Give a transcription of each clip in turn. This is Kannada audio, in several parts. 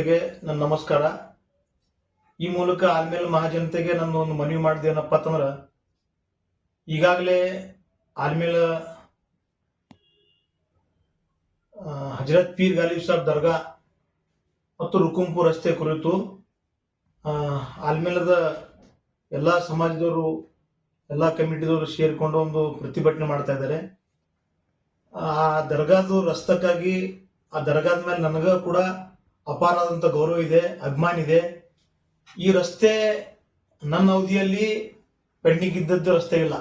ನನ್ನ ನಮಸ್ಕಾರ. ಈ ಮೂಲಕ ಆಲ್ಮೇಲ್ ಮಹಾಜನತೆಗೆ ನನ್ನ ಒಂದು ಮನವಿ ಮಾಡಿದೆ ಅಂತಂದ್ರೆ, ಈಗಾಗಲೇ ಆಲ್ಮೇಲ ಹಜರತ್ ಪೀರ್ ಗಾಲಿಬ್ ಸಾಬ್ ದರ್ಗಾ ಮತ್ತು ರುಕುಂಪು ರಸ್ತೆ ಕುರಿತು ಆಲ್ಮೇಲದ ಎಲ್ಲ ಸಮಾಜದವರು, ಎಲ್ಲ ಕಮಿಟಿದವರು ಸೇರಿಕೊಂಡು ಒಂದು ಪ್ರತಿಭಟನೆ ಮಾಡ್ತಾ ಇದ್ದಾರೆ. ಆ, ದರ್ಗಾದು ರಸ್ತಕ್ಕಾಗಿ, ಆ ದರ್ಗಾದ ಮೇಲೆ ನನಗೂ ಕೂಡ ಅಪಾರವಾದಂಥ ಗೌರವ ಇದೆ, ಅಭಿಮಾನ ಇದೆ. ಈ ರಸ್ತೆ ನನ್ನ ಅವಧಿಯಲ್ಲಿ ಪೆಂಡಿಂಗ್ ಇದ್ದದ್ದು ರಸ್ತೆ ಇಲ್ಲ.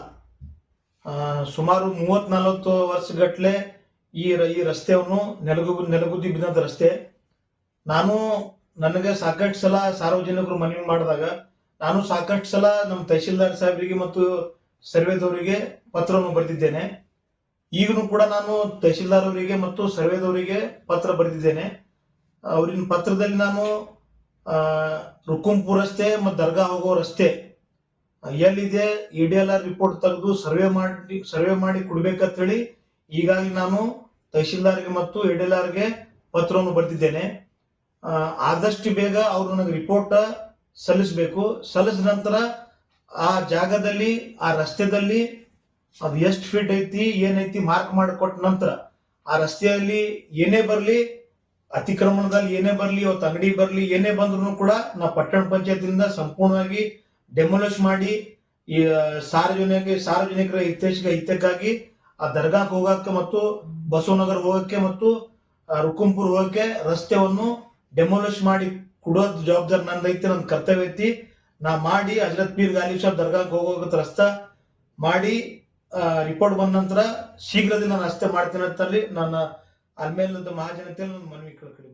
ಸುಮಾರು ಮೂವತ್ ನಲವತ್ತು ವರ್ಷಗಟ್ಲೆ ಈ ಈ ರಸ್ತೆಯನ್ನು ನೆಲಗು ನೆಲಗುದ್ದಿ ಬಿದ್ದಂಥ ರಸ್ತೆ. ನಾನು ನನಗೆ ಸಾಕಷ್ಟು ಸಲ ಸಾರ್ವಜನಿಕರು ಮನವಿ ಮಾಡಿದಾಗ, ನಾನು ಸಾಕಷ್ಟು ಸಲ ನಮ್ಮ ತಹಶೀಲ್ದಾರ್ ಸಾಹೇಬರಿಗೆ ಮತ್ತು ಸರ್ವೇದವರಿಗೆ ಪತ್ರವನ್ನು ಬರೆದಿದ್ದೇನೆ. ಈಗಲೂ ಕೂಡ ನಾನು ತಹಶೀಲ್ದಾರ್ ಅವರಿಗೆ ಮತ್ತು ಸರ್ವೇದವರಿಗೆ ಪತ್ರ ಬರೆದಿದ್ದೇನೆ. ಅವರಿನ ಪತ್ರದಲ್ಲಿ ನಾನು ರುಕುಂಪುರ್ ರಸ್ತೆ ಮತ್ತು ದರ್ಗಾ ಹೋಗೋ ರಸ್ತೆ ಎಲ್ಲಿದೆ E D L R report ತೆಗೆದು ಸರ್ವೆ ಮಾಡಿ ಸರ್ವೆ ಮಾಡಿ ಕೊಡ್ಬೇಕಂತ ಹೇಳಿ ಈಗಾಗಲೇ ನಾನು ತಹಶೀಲ್ದಾರ್ಗೆ ಮತ್ತು ಇ ಡಿ ಎಲ್ ಆರ್ಗೆ ಪತ್ರವನ್ನು ಬರೆದಿದ್ದೇನೆ. ಆ, ಆದಷ್ಟು ಬೇಗ ಅವರು ನನಗೆ ರಿಪೋರ್ಟ್ ಸಲ್ಲಿಸಬೇಕು. ಸಲ್ಲಿಸಿದ ನಂತರ ಆ ಜಾಗದಲ್ಲಿ ಆ ರಸ್ತೆದಲ್ಲಿ ಅದು ಎಷ್ಟು ಫೀಟ್ ಐತಿ ಏನೈತಿ ಮಾರ್ಕ್ ಮಾಡಿಕೊಟ್ಟ ನಂತರ ಆ ರಸ್ತೆಯಲ್ಲಿ ಏನೇ ಬರಲಿ ಅತಿಕ್ರಮಣದಲ್ಲಿ ಏನೇ ಬರಲಿ ಇವತ್ತು ಅಂಗಡಿ ಬರಲಿ, ಏನೇ ಬಂದ್ರು ಕೂಡ ನಾವು ಪಟ್ಟಣ ಪಂಚಾಯತಿಂದ ಸಂಪೂರ್ಣವಾಗಿ ಡೆಮೊಲಿಷ್ ಮಾಡಿ, ಈ ಸಾರ್ವಜನಿಕ, ಸಾರ್ವಜನಿಕರ ಹಿತೈಷಿಕ ಹಿತಕ್ಕಾಗಿ ಆ ದರ್ಗಾಕ್ ಹೋಗಕ್ಕೆ ಮತ್ತು ಬಸವನಗರ ಹೋಗಕ್ಕೆ ಮತ್ತು ರುಕುಂಪುರ್ ಹೋಗಕ್ಕೆ ರಸ್ತೆವನ್ನು ಡೆಮೊಲಿಷ್ ಮಾಡಿ ಕೊಡೋದ್ ಜವಾಬ್ದಾರಿ ನಂದೈತಿ ನನ್ನ ಕರ್ತವ್ಯ ಐತಿ. ನಾ ಮಾಡಿ ಹಜರತ್ ಪೀರ್ ಗಾಲಿ ಸಾಬ್ ದರ್ಗಾಕ್ಕೆ ಹೋಗೋಕೆ ರಸ್ತೆ ಮಾಡಿ ರಿಪೋರ್ಟ್ ಬಂದ ನಂತರ ಶೀಘ್ರದಲ್ಲಿ ನಾನು ರಸ್ತೆ ಮಾಡ್ತೀನಿ ಅಂತಲ್ಲಿ ನನ್ನ ಆಲ್ಮೇಲದ ಮಹಾಜನತೆಯಲ್ಲಿ ನನ್ನ ಮನವಿ ಕೇಳ್ಕೊಳ್ಳಿ